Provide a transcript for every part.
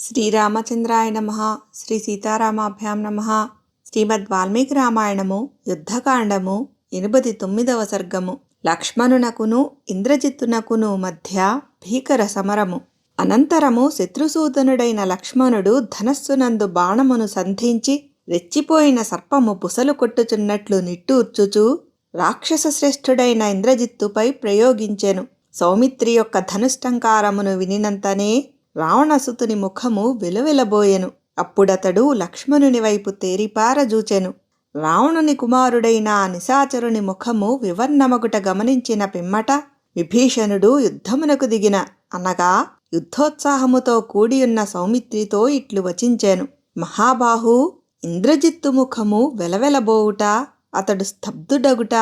శ్రీరామచంద్రాయ నమ శ్రీ సీతారామాభ్యాం నమ శ్రీమద్ వాల్మీకి రామాయణము యుద్ధకాండము ఎనిమిది తొమ్మిదవ సర్గము లక్ష్మణునకును ఇంద్రజిత్తునకును మధ్య భీకర సమరము. అనంతరము శత్రుసూదనుడైన లక్ష్మణుడు ధనస్సునందు బాణమును సంధించి రెచ్చిపోయిన సర్పము బుసలు కొట్టుచున్నట్లు నిట్టూర్చుచూ రాక్షస శ్రేష్ఠుడైన ఇంద్రజిత్తుపై ప్రయోగించెను. సౌమిత్రి యొక్క ధనుష్టంకారమును వినినంతనే రావణసుతుని ముఖము వెలువెలబోయెను. అప్పుడతడు లక్ష్మణుని వైపు తేరిపారజూచెను రావణుని కుమారుడైన నిశాచరుని ముఖము వివర్ణమగుట గమనించిన పిమ్మట విభీషణుడు యుద్ధమునకు దిగిన. అనగా యుద్ధోత్సాహముతో కూడియున్న సౌమిత్రితో ఇట్లు వచించాను. మహాబాహు ఇంద్రజిత్తు ముఖము వెలవెలబోవుట అతడు స్తబ్దుడగుట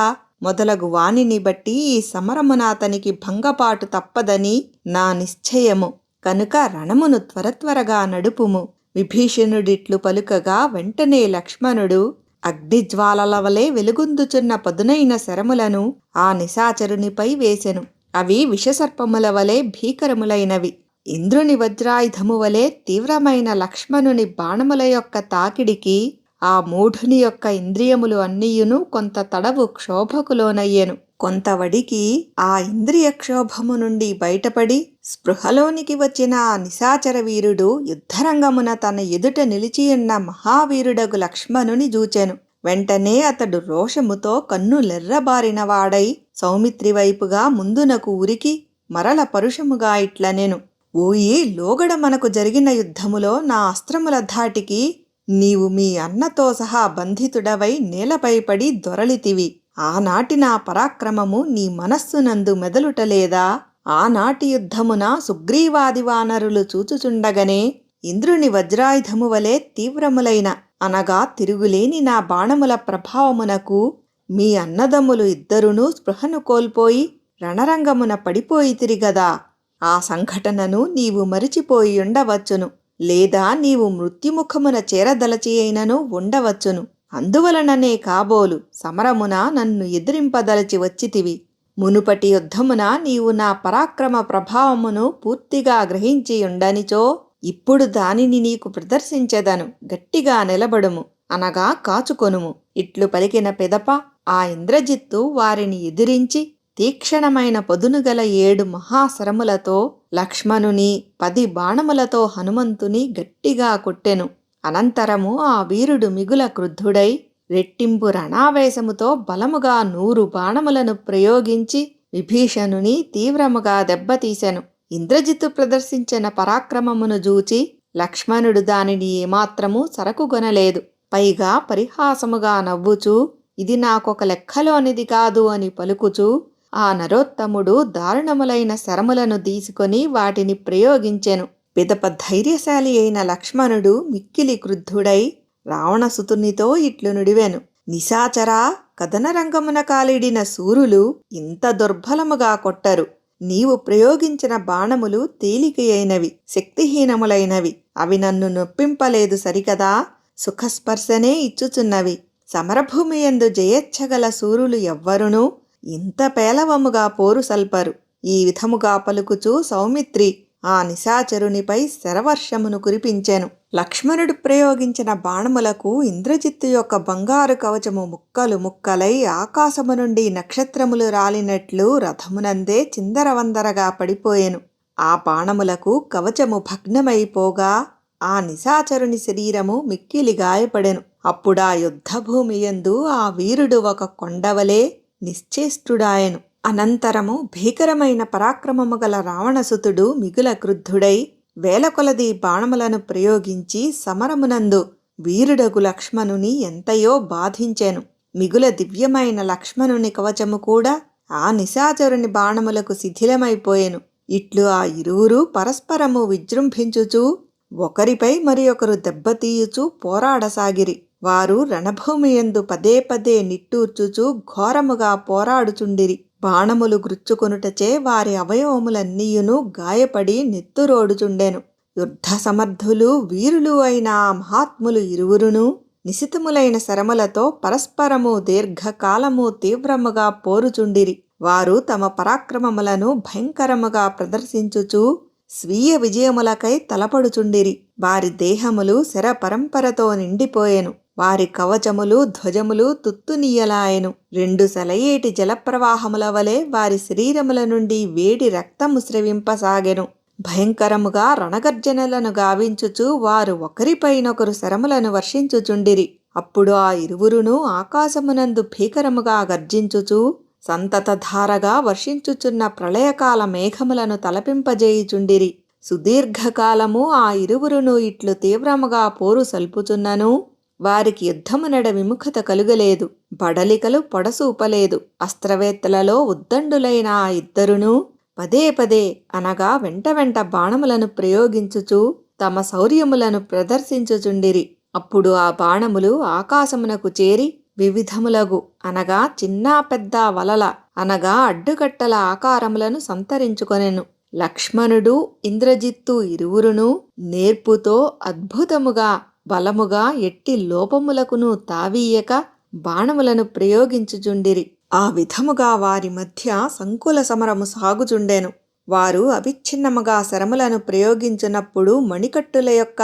మొదలగు వాణిని బట్టి ఈ సమరమున అతనికి భంగపాటు తప్పదని నా నిశ్చయము. కనుక రణమును త్వరత్వరగా నడుపుము. విభీషణుడిట్లు పలుకగా వెంటనే లక్ష్మణుడు అగ్నిజ్వాలల వలె వెలుగొందుచున్న పదునైన శరములను ఆ నిశాచరునిపై వేసెను. అవి విషసర్పముల వలె భీకరములైనవి. ఇంద్రుని వజ్రాయుధము వలె తీవ్రమైన లక్ష్మణుని బాణముల యొక్క తాకిడికి ఆ మూఢుని యొక్క ఇంద్రియములు అన్నియును కొంత తడవు క్షోభకులోనయ్యెను. కొంతవడికి ఆ ఇంద్రియ క్షోభము నుండి బయటపడి స్పృహలోనికి వచ్చిన ఆ నిశాచర వీరుడు యుద్ధరంగమున తన ఎదుట నిలిచియున్న మహావీరుడగు లక్ష్మణుని జూచెను. వెంటనే అతడు రోషముతో కన్నులెర్రబారిన వాడై సౌమిత్రి వైపుగా ముందునకు ఉరికి మరల పరుషముగా ఇట్లనెను. ఓయి లోగడ మనకు జరిగిన యుద్ధములో నా అస్త్రముల ధాటికి నీవు మీ అన్నతో సహా బంధితుడవై నేలపై పడి దొరలితివి. ఆనాటి నా పరాక్రమము నీ మనస్సునందు మెదలుటలేదా? ఆనాటి యుద్ధమున సుగ్రీవాది వానరులు చూచుచుండగనే ఇంద్రుని వజ్రాయుధము వలె తీవ్రములైన అనగా తిరుగులేని నా బాణముల ప్రభావమునకు మీ అన్నదమ్ములు ఇద్దరునూ స్పృహను కోల్పోయి రణరంగమున పడిపోయి తిరిగదా ఆ సంఘటనను నీవు మరిచిపోయి ఉండవచ్చును. లేదా నీవు మృత్యుముఖమున చేరదలచి అయినను ఉండవచ్చును. అందువలననే కాబోలు సమరమున నన్ను ఎదిరింపదలచి వచ్చితివి. మునుపటి యుద్ధమున నీవు నా పరాక్రమ ప్రభావమును పూర్తిగా గ్రహించి ఉండనిచో ఇప్పుడు దానిని నీకు ప్రదర్శించెదను. గట్టిగా నిలబడుము అనగా కాచుకొనుము. ఇట్లు పలికిన పెదప ఆ ఇంద్రజిత్తు వారిని ఎదిరించి తీక్షణమైన పొదునుగల ఏడు మహాశరములతో లక్ష్మణుని పది బాణములతో హనుమంతుని గట్టిగా కొట్టెను. అనంతరము ఆ వీరుడు మిగుల క్రుద్ధుడై రెట్టింపు రణావేశముతో బలముగా నూరు బాణములను ప్రయోగించి విభీషణుని తీవ్రముగా దెబ్బతీశాను ఇంద్రజిత్తు ప్రదర్శించిన పరాక్రమమును జూచి లక్ష్మణుడు దానిని ఏమాత్రము సరకుగొనలేదు. పైగా పరిహాసముగా నవ్వుచూ ఇది నాకొక లెక్కలోనిది కాదు అని పలుకుచూ ఆ నరోత్తముడు దారుణములైన శరములను తీసుకొని వాటిని ప్రయోగించెను. పిదప ధైర్యశాలి అయిన లక్ష్మణుడు మిక్కిలి క్రుద్ధుడై రావణసుతునితో ఇట్లు నుడివాను. నిశాచరా కథనరంగమున కాలిడిన సూరులు ఇంత దుర్బలముగా కొట్టరు. నీవు ప్రయోగించిన బాణములు తేలికయైనవి శక్తిహీనములైనవి. అవి నన్ను నొప్పింపలేదు సరికదా? సుఖస్పర్శనే ఇచ్చుచున్నవి. సమరభూమి ఎందు జయచ్చగల సూరులు ఎవ్వరునూ? ఇంత పేలవముగా పోరు సల్పరు. ఈ విధముగా పలుకుచూ సౌమిత్రి ఆ నిశాచరునిపై శరవర్షమును కురిపించెను. లక్ష్మణుడు ప్రయోగించిన బాణములకు ఇంద్రజిత్తు యొక్క బంగారు కవచము ముక్కలు ముక్కలై ఆకాశము నుండి నక్షత్రములు రాలినట్లు రథమునందే చిందరవందరగా పడిపోయెను. ఆ బాణములకు కవచము భగ్నమైపోగా ఆ నిశాచరుని శరీరము మిక్కిలి గాయపడెను. అప్పుడా యుద్ధభూమి యందు ఆ వీరుడు ఒక కొండవలే నిశ్చేష్టుడాయను. అనంతరము భీకరమైన పరాక్రమము గల రావణసుతుడు మిగుల క్రుద్ధుడై వేలకొలది బాణములను ప్రయోగించి సమరమునందు వీరుడగు లక్ష్మణుని ఎంతయో బాధించెను. మిగుల దివ్యమైన లక్ష్మణుని కవచము కూడా ఆ నిశాచరుని బాణములకు శిథిలమైపోయెను. ఇట్లు ఆ ఇరువురు పరస్పరము విజృంభించుచూ ఒకరిపై మరి ఒకరు దెబ్బతీయుచూ పోరాడసాగిరి. వారు రణభూమియందు పదే పదే నిట్టూర్చుచూ ఘోరముగా పోరాడుచుండిరి. బాణములు గుచ్చుకొనుటచే వారి అవయవములన్నీయును గాయపడి నెత్తురోడుచుండెను. యుద్ధ సమర్థులు వీరులు అయిన మహాత్ములు ఇరువురును నిశితములైన శరములతో పరస్పరము దీర్ఘకాలము తీవ్రముగా పోరుచుండిరి. వారు తమ పరాక్రమములను భయంకరముగా ప్రదర్శించుచు స్వీయ విజయములకై తలపడుచుండిరి. వారి దేహములు శర పరంపరతో నిండిపోయెను. వారి కవచములు ధ్వజములు తుత్తునీయలాయెను రెండు సెలయేటి జలప్రవాహముల వలె వారి శరీరముల నుండి వేడి రక్తము స్రవింపసాగెను. భయంకరముగా రణగర్జనలను గావించుచు వారు ఒకరిపైనొకరు శరములను వర్షించుచుండిరి. అప్పుడు ఆ ఇరువురును ఆకాశమునందు భీకరముగా గర్జించుచు సంతతధారగా వర్షించుచున్న ప్రళయకాల మేఘములను తలపింపజేయుచుండిరి. సుదీర్ఘకాలము ఆ ఇరువురును ఇట్లు తీవ్రముగా పోరు సల్పుచున్నను వారికి యుద్ధమునడ విముఖత కలుగలేదు బడలికలు పొడసూపలేదు అస్త్రవేత్తలలో ఉద్దండులైన ఆ ఇద్దరును పదే పదే అనగా వెంట వెంట బాణములను ప్రయోగించుచు తమ శౌర్యములను ప్రదర్శించుచుండిరి. అప్పుడు ఆ బాణములు ఆకాశమునకు చేరి వివిధములగు అనగా చిన్న పెద్ద వలల అనగా అడ్డుకట్టల ఆకారములను సంతరించుకొనెను. లక్ష్మణుడు ఇంద్రజిత్తు ఇరువురును నేర్పుతో అద్భుతముగా బలముగా ఎట్టి లోపములకును తావీయక బాణములను ప్రయోగించుచుండిరి. ఆ విధముగా వారి మధ్య సంకుల సమరము సాగుచుండెను. వారు అవిచ్ఛిన్నముగా శరములను ప్రయోగించినప్పుడు మణికట్టుల యొక్క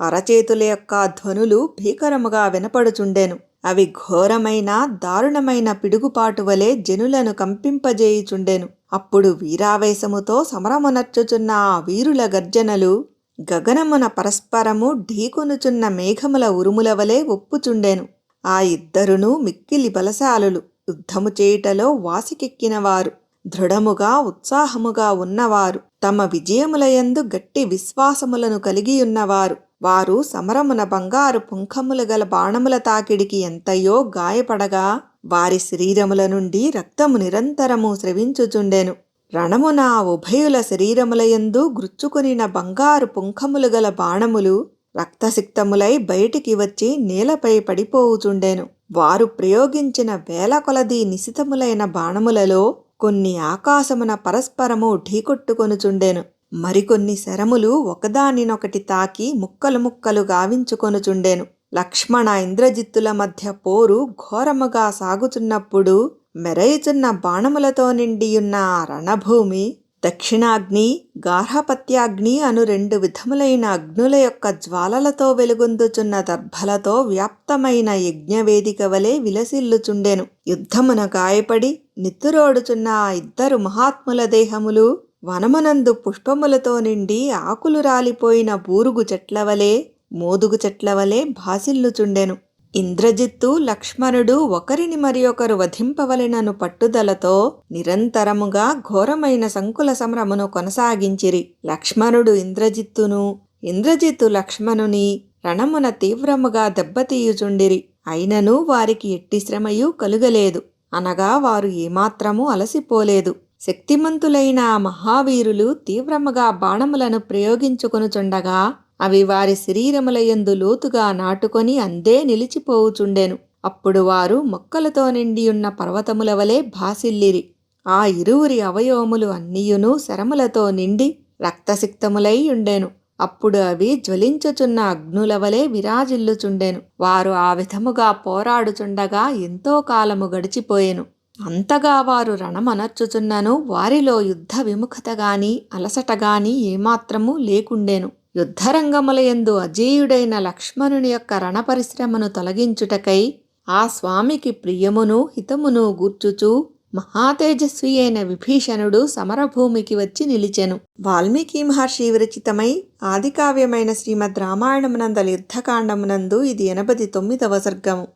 అరచేతుల యొక్క ధ్వనులు భీకరముగా వినపడుచుండెను. అవి ఘోరమైన దారుణమైన పిడుగుపాటు వలె జనులను కంపింపజేయుచుండెను. అప్పుడు వీరావేశముతో సమరమునర్చుచున్న ఆ వీరుల గర్జనలు గగనమున పరస్పరము ఢీకొనుచున్న మేఘముల ఉరుముల వలె ఒప్పుచుండెను. ఆ ఇద్దరును మిక్కిలి బలశాలులు. యుద్ధము చేయుటలో వాసికెక్కినవారు. దృఢముగా ఉత్సాహముగా ఉన్నవారు. తమ విజయములయందు గట్టి విశ్వాసములను కలిగియున్నవారు. వారు సమరమున బంగారు పుంఖములు గల బాణముల తాకిడికి ఎంతయో గాయపడగా వారి శరీరముల నుండి రక్తము నిరంతరము స్రవించుచుండెను. రణమున ఉభయుల శరీరములయందు గుచ్చుకొనిన బంగారు పుంఖములు గల బాణములు రక్తసిక్తములై బయటికి వచ్చి నేలపై పడిపోవుచుండెను. వారు ప్రయోగించిన వేల కొలది నిశితములైన బాణములలో కొన్ని ఆకాశమున పరస్పరము ఢీకొట్టుకొనుచుండెను. మరికొన్ని శరములు ఒకదానినొకటి తాకి ముక్కలు ముక్కలు గావించుకొనుచుండెను. లక్ష్మణ ఇంద్రజిత్తుల మధ్య పోరు ఘోరముగా సాగుచున్నప్పుడు మెరయుచున్న బాణములతో నిండియున్న రణభూమి దక్షిణాగ్ని గార్హపత్యాగ్ని అను రెండు విధములైన అగ్నుల యొక్క జ్వాలలతో వెలుగొందుచున్న దర్భలతో వ్యాప్తమైన యజ్ఞవేదిక వలె విలసిల్లుచుండెను. యుద్ధమున గాయపడి నిత్తురోడుచున్న ఇద్దరు మహాత్ముల దేహములు వనమనందు పుష్పములతో నిండి ఆకులు రాలిపోయిన బూరుగు చెట్ల వలె మోదుగు చెట్ల వలె భాసిల్లుచుండెను. ఇంద్రజిత్తు లక్ష్మణుడు ఒకరిని మరి ఒకరు వధింపవలెనను పట్టుదలతో నిరంతరముగా ఘోరమైన సంకుల సమరమును కొనసాగించిరి. లక్ష్మణుడు ఇంద్రజిత్తును ఇంద్రజిత్తు లక్ష్మణుని రణమున తీవ్రముగా దెబ్బతీయుచుండిరి. అయినను వారికి ఎట్టి శ్రమయు కలుగలేదు. అనగా వారు ఏమాత్రము అలసిపోలేదు. శక్తిమంతులైన ఆ మహావీరులు తీవ్రముగా బాణములను ప్రయోగించుకొనుచుండగా అవి వారి శరీరములయందు లోతుగా నాటుకొని అందే నిలిచిపోవుచుండెను. అప్పుడు వారు మొక్కలతో నిండియున్న పర్వతముల వలె భాసిల్లిరి. ఆ ఇరువురి అవయవములు అన్నియును శరములతో నిండి రక్తసిక్తములై ఉండెను. అప్పుడు అవి జ్వలించుచున్న అగ్నుల వలె విరాజిల్లుచుండెను. వారు ఆ విధముగా పోరాడుచుండగా ఎంతో కాలము గడిచిపోయెను. అంతగా వారు రణమనర్చుచున్నను. వారిలో యుద్ధ విముఖత గాని అలసట గాని ఏమాత్రము లేకుండెను. యుద్ధరంగములయందు అజేయుడైన లక్ష్మణుని యొక్క రణపరిశ్రమను తొలగించుటకై ఆ స్వామికి ప్రియమును హితమును గూర్చుచూ మహాతేజస్వి అయిన విభీషణుడు సమరభూమికి వచ్చి నిలిచెను. వాల్మీకి మహర్షి విరచితమై ఆదికావ్యమైన శ్రీమద్ రామాయణమునందలి యుద్ధకాండమునందు ఇది ఎనభది తొమ్మిదవ సర్గము.